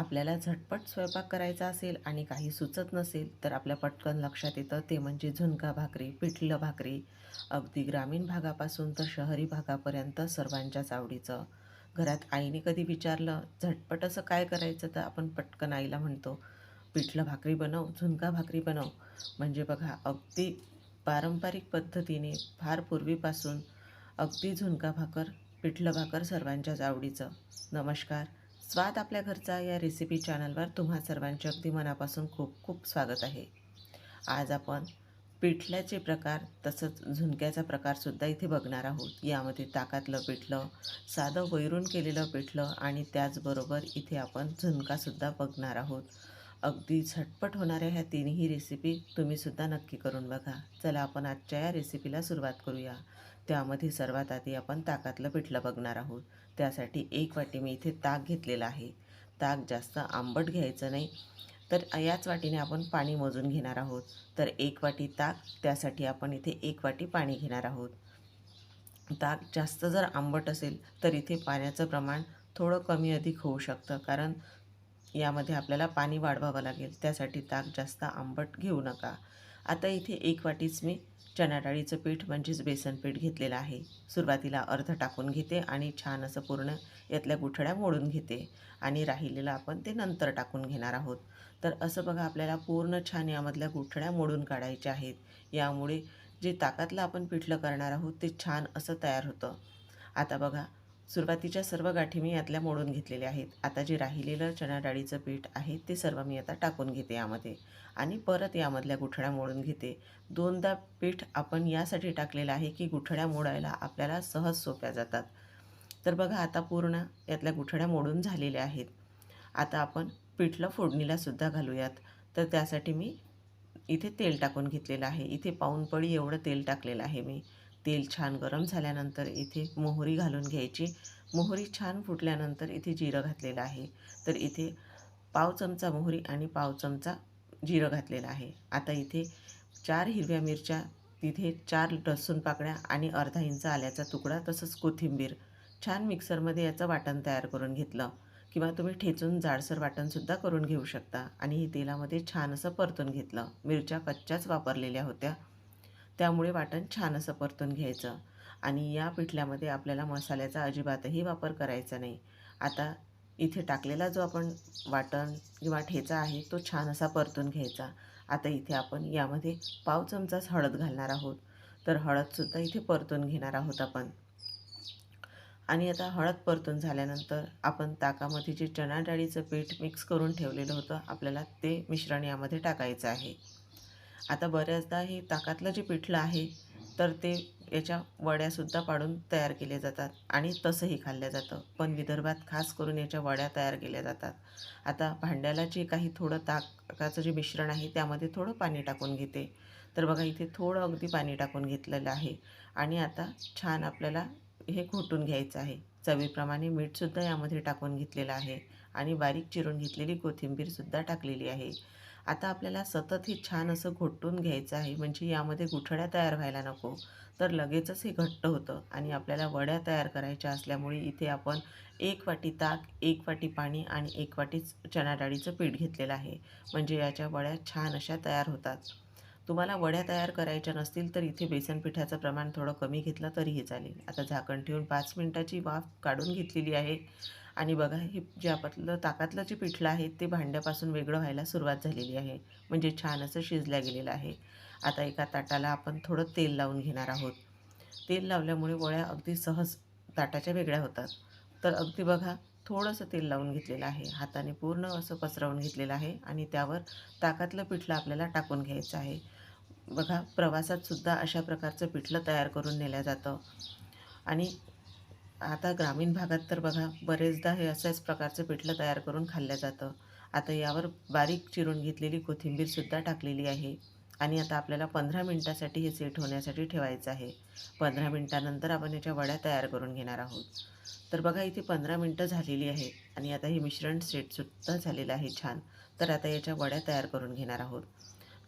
आपल्याला झटपट स्वयंपाक करायचा असेल आणि काही सुचत नसेल तर आपल्या पटकन लक्षात येतं ते म्हणजे झुणका भाकरी पिठलं भाकरी. अगदी ग्रामीण भागापासून तर शहरी भागापर्यंत सर्वांच्याच आवडीचं. घरात आईने कधी विचारलं झटपट असं काय करायचं? तर आपण पटकन आईला म्हणतो पिठलं भाकरी बनव झुणका भाकरी बनव. म्हणजे बघा अगदी पारंपरिक पद्धतीने फार पूर्वीपासून अगदी झुणका भाकर पिठलं भाकर सर्वांच्याच आवडीचं. नमस्कार. स्वाद आपल्या घरचा या रेसिपी चॅनलवर तुम्हा सर्वांचे अगदी मनापासून खूप खूप स्वागत आहे. आज आपण पिठल्याचे प्रकार तसंच झुणक्याचा प्रकारसुद्धा इथे बघणार आहोत. यामध्ये ताकातलं पिठलं साधं वैरून केलेलं पिठलं आणि त्याचबरोबर इथे आपण झुणकासुद्धा बघणार आहोत. अगदी झटपट होणाऱ्या ह्या तिन्ही रेसिपी तुम्हीसुद्धा नक्की करून बघा. चला आपण आजच्या या रेसिपीला सुरुवात करूया. त्यामध्ये सर्वात आधी आपण ताकातलं पिठलं बघणार आहोत. त्यासाठी एक वाटी मी इथे ताक घेतलेला आहे. ताक जास्त आंबट घ्यायचं नाही. तर याच वाटीने आपण पाणी मोजून घेणार आहोत. तर एक वाटी ताक त्यासाठी आपण इथे एक वाटी पाणी घेणार आहोत. ताक जास्त जर आंबट असेल तर इथे पाण्याचं प्रमाण थोडं कमी अधिक होऊ शकतं. कारण यामध्ये आपल्याला पाणी वाढवावं लागेल. त्यासाठी ताक जास्त आंबट घेऊ नका. आता इथे एक वाटीच मी चणा डाळीचं पीठ म्हणजेच बेसन पीठ घेतलेलं आहे. सुरुवातीला अर्ध टाकून घेते आणि छान असं पूर्ण यातल्या गुठळ्या मोडून घेते. आणि राहिलेलं आपण ते नंतर टाकून घेणार आहोत. तर असं बघा आपल्याला पूर्ण छान यामधल्या गुठळ्या मोडून काढायच्या आहेत. यामुळे जे ताकातलं आपण पिठलं करणार आहोत ते छान असं तयार होतं. आता बघा सुरुवातीच्या सर्व गाठी मी यातल्या मोडून घेतलेल्या आहेत. आता जे राहिलेलं चणा डाळीचं पीठ आहे ते सर्व मी आता टाकून घेते यामध्ये. आणि परत यामधल्या गुठळ्या मोडून घेते. दोनदा पीठ आपण यासाठी टाकलेलं आहे की गुठळ्या मोडायला आपल्याला सहज सोप्या जातात. तर बघा आता पूर्ण यातल्या गुठळ्या मोडून झालेल्या आहेत. आता आपण पिठलं फोडणीला सुद्धा घालूयात. तर त्यासाठी मी इथे तेल टाकून घेतलेलं आहे. इथे पाऊन पळी एवढं तेल टाकलेलं आहे मी. तेल छान गरम झाल्यानंतर इथे मोहरी घालून घ्यायची. मोहरी छान फुटल्यानंतर इथे जिरं घातलेलं आहे. तर इथे पाव चमचा मोहरी आणि पाव चमचा जिरं घातलेलं आहे. आता इथे चार हिरव्या मिरच्या तिथे चार लसूण पाकळ्या आणि अर्धा इंच आल्याचा तुकडा तसंच कोथिंबीर. छान मिक्सरमध्ये याचं वाटण तयार करून घेतलं. किंवा तुम्ही ठेचून जाडसर वाटणसुद्धा करून घेऊ शकता. आणि हे तेलामध्ये छान असं परतून घेतलं. मिरच्या कच्च्याच वापरलेल्या होत्या. त्यामुळे वाटण छान असं परतून घ्यायचं. आणि या पिठल्यामध्ये आपल्याला मसाल्याचा अजिबातही वापर करायचा नाही. आता इथे टाकलेला जो आपण वाटण किंवा ठेचा आहे तो छान असा परतून घ्यायचा. आता इथे आपण यामध्ये पाव चमचाच हळद घालणार आहोत. तर हळदसुद्धा इथे परतून घेणार आहोत आपण. आणि आता हळद परतून झाल्यानंतर आपण ताकामध्ये जे चणा डाळीचं पीठ मिक्स करून ठेवलेलं होतं आपल्याला ते मिश्रण यामध्ये टाकायचं आहे. आता बऱ्याचदा हे ताकातलं जे पिठलं आहे तर ते याच्या वड्यासुद्धा पाडून तयार केले जातात आणि तसंही खाल्लं जातं. पण विदर्भात खास करून याच्या वड्या तयार केल्या जातात. आता भांड्याला जे काही थोडं ताकाचं जे मिश्रण आहे त्यामध्ये थोडं पाणी टाकून घेते. तर बघा इथे थोडं अगदी पाणी टाकून घेतलेलं आहे. आणि आता छान आपल्याला हे घोटून घ्यायचं आहे. चवीप्रमाणे मीठसुद्धा यामध्ये टाकून घेतलेलं आहे. आणि बारीक चिरून घेतलेली कोथिंबीरसुद्धा टाकलेली आहे. आता आपल्याला सतत हे छान असं घोटून घ्यायचं आहे म्हणजे यामध्ये गुठळ्या तयार व्हायला नको. तर लगेचच हे घट्ट होतं आणि आपल्याला वड्या तयार करायच्या असल्यामुळे इथे आपण एक वाटी ताक एक वाटी पाणी आणि एक वाटी चणा डाळीचं पीठ घेतलेलं आहे. म्हणजे याच्या वड्या छान अशा तयार होतात. तुम्हाला वड्या तयार करायच्या नसतील तर इथे बेसन पिठाचं प्रमाण थोडं कमी घेतलं तरीही चालेल. आता झाकण ठेवून पाच मिनटाची वाफ काढून घेतलेली आहे. आणि बघा हे जे आपलं ताकातलं जे पिठलं आहे ते भांड्यापासून वेगळं व्हायला सुरुवात झालेली आहे. म्हणजे छान असं शिजल्या गेलेलं आहे. आता एका ताटाला आपण थोडं तेल लावून घेणार आहोत. तेल लावल्यामुळे वळ्या अगदी सहज ताटाच्या वेगळ्या होतात. तर अगदी बघा थोडंसं तेल लावून घेतलेलं आहे. हाताने पूर्ण असं पसरवून घेतलेलं आहे आणि त्यावर ताकातलं पिठलं आपल्याला टाकून घ्यायचं आहे. बघा प्रवासात सुद्धा अशा प्रकारचं पिठलं तयार करून नेलं जातं. आणि आता ग्रामीण भागात तर बघा बरेचदा हे अशाच प्रकारचं पिठलं तयार करून खाल्लं जातं. आता यावर बारीक चिरून घेतलेली कोथिंबीरसुद्धा टाकलेली आहे आणि आता आपल्याला पंधरा मिनटासाठी हे सेट होण्यासाठी ठेवायचं आहे. पंधरा मिनटानंतर आपण याच्या वड्या तयार करून घेणार आहोत. तर बघा इथे पंधरा मिनटं झालेली आहे आणि आता हे मिश्रण सेटसुद्धा झालेलं आहे छान. तर आता याच्या वड्या तयार करून घेणार आहोत.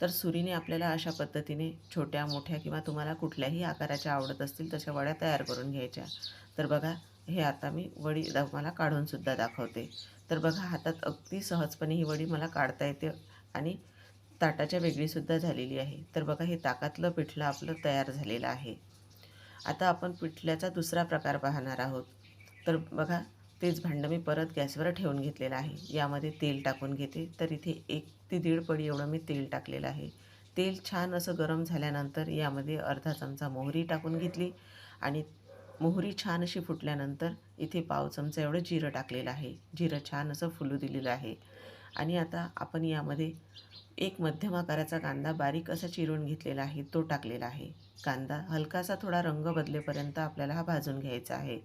तर सुरीने आपल्याला अशा पद्धतीने छोट्या मोठ्या किंवा तुम्हाला कुठल्याही आकाराच्या आवडत असतील तशा वड्या तयार करून घ्यायच्या. तर बघा हे आता मी वडी मला काढूनसुद्धा दाखवते. तर बघा हातात अगदी सहजपणे ही वडी मला काढता येते आणि ताटाच्या वेगळीसुद्धा झालेली आहे. तर बघा हे ताकातलं पिठलं आपलं तयार झालेलं आहे. आता आपण पिठल्याचा दुसरा प्रकार पाहणार आहोत. तर बघा तेच भांडं मी परत गॅसवर ठेवून घेतलेलं आहे. यामध्ये तेल टाकून घेते. तर इथे एक ते दीड पडी एवढं मी तेल टाकलेलं आहे. तेल छान असं गरम झाल्यानंतर यामध्ये अर्धा चमचा मोहरी टाकून घेतली आणि मोहरी छान अशी फुटल्यानंतर इथे पाव चमचा एवढं जिरं टाकलेलं आहे. जिरं छान असं फुलू दिलेलं आहे. आणि आता आपण यामध्ये एक मध्यम आकाराचा कांदा बारीक असा चिरून घेतलेला आहे. तो टाकलेला आहे. कांदा हलकासा थोडा रंग बदलेपर्यंत आपल्याला हा भाजून घ्यायचा आहे.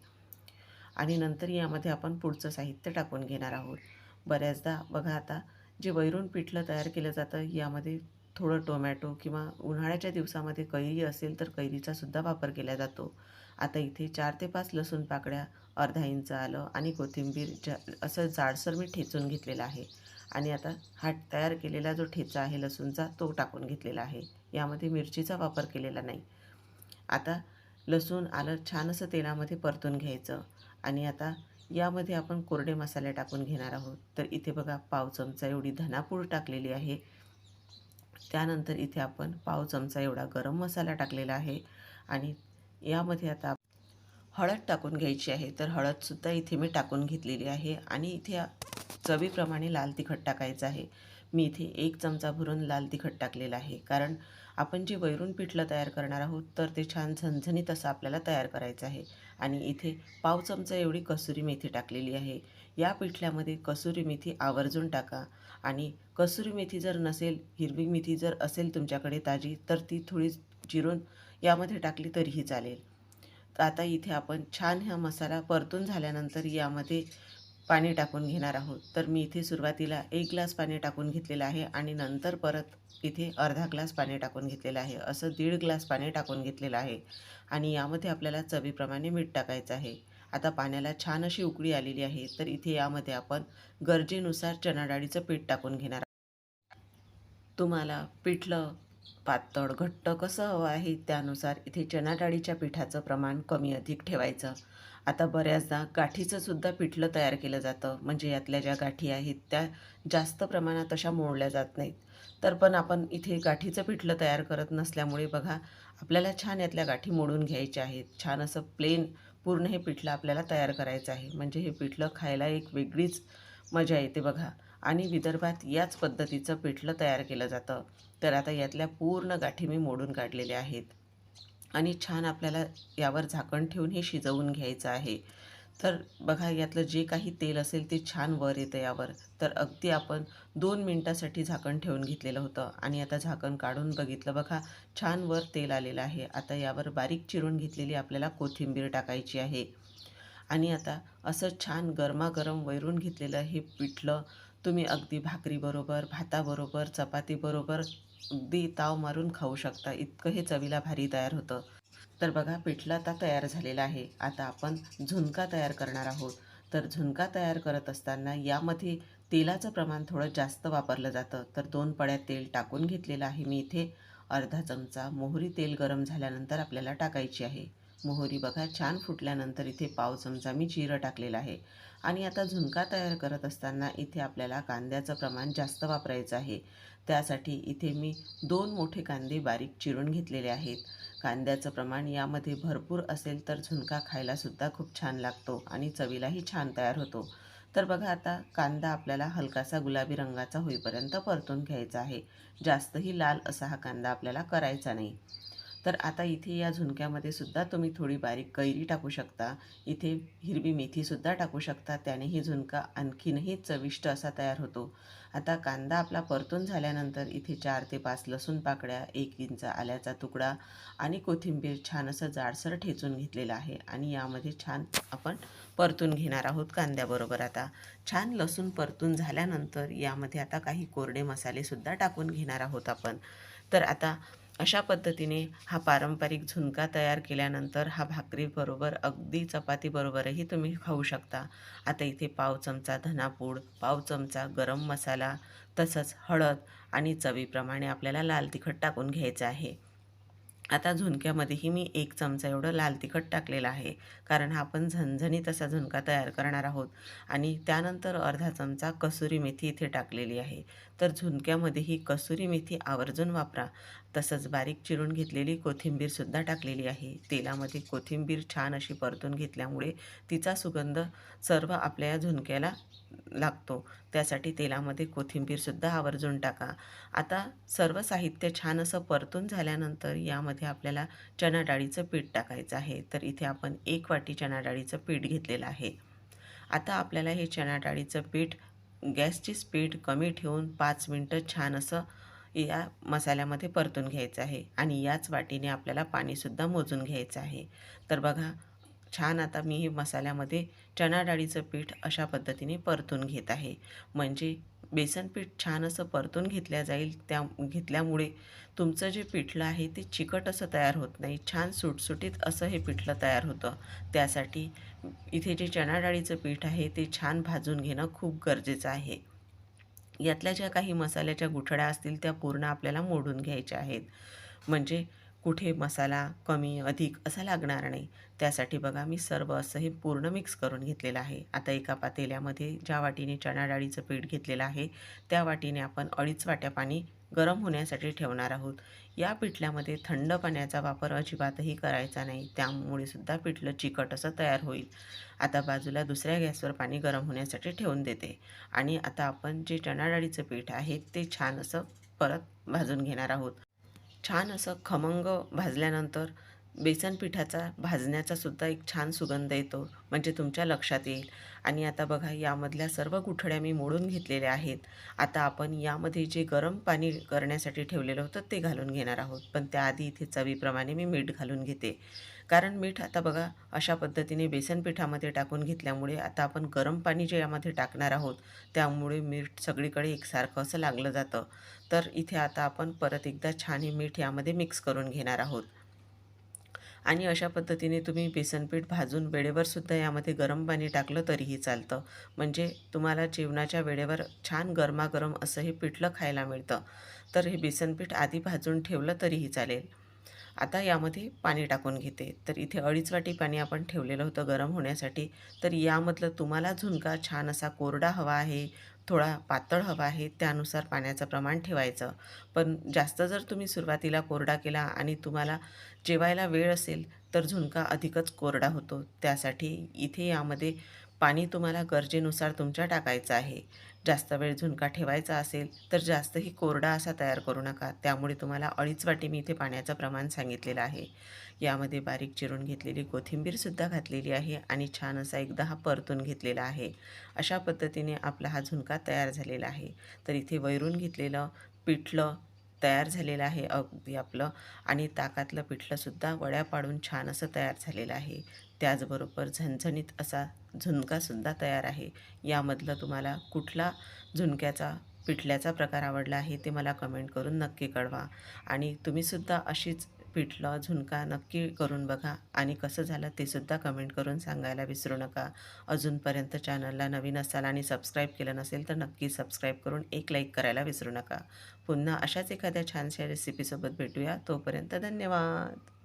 आणि नंतर यामध्ये आपण पुढचं साहित्य टाकून घेणार आहोत. बऱ्याचदा बघा आता जे वैरून पिठलं तयार केलं जातं यामध्ये थोडं टोमॅटो किंवा उन्हाळ्याच्या दिवसामध्ये कैरी असेल तर कैरीचासुद्धा वापर केला जातो. आता इथे चार ते पाच लसूण पाकळ्या अर्धा इंच आलं आणि कोथिंबीर जा असं जाडसर मी ठेचून घेतलेला आहे. आणि आता हा तयार केलेला जो ठेचा आहे लसूणचा तो टाकून घेतलेला आहे. यामध्ये मिरचीचा वापर केलेला नाही. आता लसूण आलं छान असं तेलामध्ये परतून घ्यायचं. आणि आता यामध्ये आपण कोरडे मसाले टाकून घेणार आहोत. तर इथे बघा पाव चमचा एवढी धनापूड टाकलेली आहे. त्यानंतर इथे आपण पाव चमचा एवढा गरम मसाला टाकलेला आहे. आणि यामध्ये आता हळद टाकून घ्यायची आहे. तर हळदसुद्धा इथे मी टाकून घेतलेली आहे आणि इथे चवीप्रमाणे लाल तिखट टाकायचं आहे. मी इथे एक चमचा भरून लाल तिखट टाकलेला आहे. कारण आपण जे वैरून पिठलं तयार करणार आहोत तर ते छान झणझणीत असं आपल्याला तयार करायचं आहे. आणि इथे पाव चमचा एवढी कसुरी मेथी टाकलेली आहे. या पिठल्यामध्ये कसुरी मेथी आवर्जून टाका. आणि कसुरी मेथी जर नसेल हिरवी मेथी जर असेल तुमच्याकडे ताजी तर ती थोडी चिरून यामध्ये टाकली तरीही चालेल. तर आता इथे आपण छान हा मसाला परतून झाल्यानंतर यामध्ये पाणी टाकून घेणार आहोत. तर मी इथे सुरुवातीला एक ग्लास पाणी टाकून घेतलेलं आहे आणि नंतर परत इथे अर्धा ग्लास पाणी टाकून घेतलेलं आहे. असं दीड ग्लास पाणी टाकून घेतलेलं आहे आणि यामध्ये आपल्याला चवीप्रमाणे मीठ टाकायचं आहे. आता पाण्याला छान अशी उकळी आलेली आहे तर इथे यामध्ये आपण गरजेनुसार चणा डाळीचं पीठ टाकून घेणार तुम्हाला पिठलं पातळ घट्ट कसं हवं आहे त्यानुसार इथे चणा डाळीच्या पिठाचं प्रमाण कमी अधिक ठेवायचं. आता बऱ्याचदा गाठीचं सुद्धा पिठलं तयार केलं जातं. म्हणजे यातल्या ज्या गाठी आहेत त्या जास्त प्रमाणात अशा मोडल्या जात नाहीत. तर पण आपण इथे गाठीचं पिठलं तयार करत नसल्यामुळे बघा आपल्याला छान यातल्या गाठी मोडून घ्यायच्या आहेत. छान असं प्लेन पूर्ण हे पिठलं आपल्याला तयार करायचं आहे. म्हणजे हे पिठलं खायला एक वेगळीच मजा येते बघा. आणि विदर्भात याच पद्धतीचं पिठलं तयार केलं जातं. तर आता यातल्या पूर्ण गाठी मी मोडून काढलेल्या आहेत. आणि छान आपल्याला यावर झाकण ठेवून हे शिजवून घ्यायचं आहे. तर बघा यातलं जे काही तेल असेल ते छान वर येतं यावर. तर अगदी आपण दोन मिनटासाठी झाकण ठेवून घेतलेलं होतं. आणि आता झाकण काढून बघितलं बघा छान वर तेल आलेलं आहे. आता यावर बारीक चिरून घेतलेली आपल्याला कोथिंबीर टाकायची आहे. आणि आता असं छान गरमागरम वैरून घेतलेलं हे पिठलं तुम्ही अगदी भाकरीबरोबर भाताबरोबर चपातीबरोबर अगदी ताव मारून खाऊ शकता. इतकं हे चवीला भारी तयार होतं. तर बघा पिठलं आता तयार झालेला आहे. आता आपण झुणका तयार करणार आहोत. तर झुणका तयार करत असताना यामध्ये तेलाचं प्रमाण थोडं जास्त वापरलं जातं. तर दोन पड्या तेल टाकून घेतलेलं आहे मी इथे. अर्धा चमचा मोहरी तेल गरम झाल्यानंतर आपल्याला टाकायची आहे. मोहरी बघा छान फुटल्यानंतर इथे पाव चमचा मी जिरं टाकलेलं आहे. आणि आता झुणका तयार करत असताना इथे आपल्याला कांद्याचं प्रमाण जास्त वापरायचं आहे. त्यासाठी इथे मी दोन मोठे कांदे बारीक चिरून घेतलेले आहेत. कांद्याचं प्रमाण यामध्ये भरपूर असेल तर झुणका खायलासुद्धा खूप छान लागतो आणि चवीलाही छान तयार होतो. तर बघा आता कांदा आपल्याला हलकासा गुलाबी रंगाचा होईपर्यंत परतून घ्यायचा आहे. जास्तही लाल असा हा कांदा आपल्याला करायचा नाही. तर आता इथे या झुणक्यामध्ये सुद्धा तुम्ही थोडी बारीक कैरी टाकू शकता. इथे हिरवी मेथीसुद्धा टाकू शकता. त्याने ही झुणका आणखीनही चविष्ट असा तयार होतो. आता कांदा आपला परतून झाल्यानंतर इथे चार ते पाच लसूण पाकळ्या एक इंच आल्याचा तुकडा आणि कोथिंबीर छान असं जाडसर ठेचून घेतलेलं आहे आणि यामध्ये छान आपण परतून घेणार आहोत कांद्याबरोबर आता. छान लसूण परतून झाल्यानंतर यामध्ये आता काही कोरडे मसालेसुद्धा टाकून घेणार आहोत आपण. तर आता अशा पद्धतीने हा पारंपरिक झुणका तयार केल्यानंतर हा भाकरीबरोबर अगदी चपातीबरोबरही तुम्ही खाऊ शकता. आता इथे पाव चमचा धनापूड पाव चमचा गरम मसाला तसंच हळद आणि चवीप्रमाणे आपल्याला लाल तिखट टाकून घ्यायचं आहे. आता झुणक्यामध्येही मी एक चमचा एवढं लाल तिखट टाकलेलं आहे कारण हा आपण झणझणीत असा झुणका तयार करणार आहोत. आणि त्यानंतर अर्धा चमचा कसुरी मेथी इथे टाकलेली आहे. तर झुणक्यामध्येही कसुरी मेथी आवर्जून वापरा. तसंच बारीक चिरून घेतलेली कोथिंबीरसुद्धा टाकलेली आहे. तेलामध्ये कोथिंबीर छान अशी परतून घेतल्यामुळे तिचा सुगंध सर्व आपल्या या झुणक्याला लागतो. त्यासाठी तेलामध्ये कोथिंबीरसुद्धा आवर्जून टाका. आता सर्व साहित्य छान असं परतून झाल्यानंतर यामध्ये आपल्याला चणा डाळीचं पीठ टाकायचं आहे. तर इथे आपण एक वाटी चणा डाळीचं पीठ घेतलेलं आहे. आता आपल्याला हे चणा डाळीचं पीठ गॅसची स्पीड कमी ठेवून पाच मिनटं छान असं या मसाल्यामध्ये परतून घ्यायचं आहे आणि याच वाटीने आपल्याला पाणीसुद्धा मोजून घ्यायचं आहे. तर बघा छान आता मी हे मसाल्यामध्ये चणा डाळीचं पीठ अशा पद्धतीने परतून घेत आहे. म्हणजे बेसन पीठ छान असं परतून घेतल्या जाईल त्या घेतल्यामुळे तुमचं जे पिठलं आहे ते चिकट असं तयार होत नाही. छान सुटसुटीत असं हे पिठलं तयार होतं. त्यासाठी इथे जे चणा डाळीचं पीठ आहे ते छान भाजून घेणं खूप गरजेचं आहे. यातल्या ज्या काही मसाल्याच्या गुठड्या असतील त्या पूर्ण आपल्याला मोडून घ्यायच्या आहेत. म्हणजे कुठे मसाला कमी अधिक असा लागणार नाही. त्यासाठी बघा मी सर्व असं हे पूर्ण मिक्स करून घेतलेलं आहे. आता एका पातेल्यामध्ये ज्या वाटीने चणा डाळीचं पीठ घेतलेलं आहे त्या वाटीने आपण अडीच वाट्या पाणी गरम होण्यासाठी ठेवणार आहोत. या पिठल्यामध्ये थंड पाण्याचा वापर अजिबातही करायचा नाही. त्यामुळे सुद्धा पिठलं चिकट असं तयार होईल. आता बाजूला दुसऱ्या गॅसवर पाणी गरम होण्यासाठी ठेवून देते. आणि आता आपण जे चणाडाळीचं पीठ आहे ते छान असं परत भाजून घेणार आहोत. छान असं खमंग भाजल्यानंतर बेसन पिठाचा भाजण्याचा सुद्धा एक छान सुगंध येतो म्हणजे तुमच्या लक्षात येईल. आणि आता बघा यामधल्या सर्व गुठड्या मी मोडून घेतलेल्या आहेत. आता आपण यामध्ये जे गरम पाणी करण्यासाठी ठेवलेलं होतं ते घालून घेणार आहोत. पण त्याआधी इथे चवीप्रमाणे मी मीठ घालून घेते. कारण मीठ आता बघा अशा पद्धतीने बेसन पिठामध्ये टाकून घेतल्यामुळे आता आपण गरम पाणी जे यामध्ये टाकणार आहोत त्यामुळे मीठ सगळीकडे एकसारखं असं लागलं जातं. तर इथे आता आपण परत एकदा छान हे मीठ यामध्ये मिक्स करून घेणार आहोत. आणि अशा पद्धतीने तुम्ही बेसनपीठ भाजून वेळेवरसुद्धा यामध्ये गरम पाणी टाकलं तरीही चालतं. म्हणजे तुम्हाला जेवणाच्या वेळेवर छान गरमागरम असं हे पिठलं खायला मिळतं. तर हे बेसनपीठ आधी भाजून ठेवलं तरीही चालेल. आता यामध्ये पाणी टाकून घेते. तर इथे अडीच वाटी पाणी आपण ठेवलेलं होतं गरम होण्यासाठी. तर यामधलं तुम्हाला झुणका छान असा कोरडा हवा आहे थोडा पातळ हवा आहे त्यानुसार पाण्याचं प्रमाण ठेवायचं. पण जास्त जर तुम्ही सुरुवातीला कोरडा केला आणि तुम्हाला जेवायला वेळ असेल तर झुणका अधिकच कोरडा होतो. त्यासाठी इथे यामध्ये पाणी तुम्हाला गरजेनुसार तुमच्या टाकायचं आहे. जास्त वेळ झुणका ठेवायचा असेल तर जास्तही कोरडा असा तयार करू नका. त्यामुळे तुम्हाला अडीच वाटी मी इथे पाण्याचं प्रमाण सांगितलेलं आहे. यामध्ये बारीक चिरून घेतलेली कोथिंबीरसुद्धा घातलेली आहे आणि छान असा एकदा हा परतून घेतलेला आहे. अशा पद्धतीने आपला हा झुणका तयार झालेला आहे. तर इथे वैरून घेतलेलं पिठलं तयार झालेलं आहे अगदी आपलं. आणि ताकातलं पिठलंसुद्धा वड्या पाडून छान असं तयार झालेलं आहे. त्याचबरोबर झणझणीत असा झुणकासुद्धा तयार आहे. यामधलं तुम्हाला कुठला झुणक्याचा पिठल्याचा प्रकार आवडला आहे ते मला कमेंट करून नक्की कळवा. आणि तुम्हीसुद्धा अशीच पिठलं झुणका नक्की करून बघा. आणि कसं झालं ते सुद्धा कमेंट करून सांगायला विसरू नका. अजूनपर्यंत चॅनलला नवीन असाल आणि सबस्क्राईब केलं नसेल तर नक्की सबस्क्राईब करून एक लाईक करायला विसरू नका. पुन्हा अशाच एखाद्या छानशा रेसिपीसोबत भेटूया. तोपर्यंत धन्यवाद!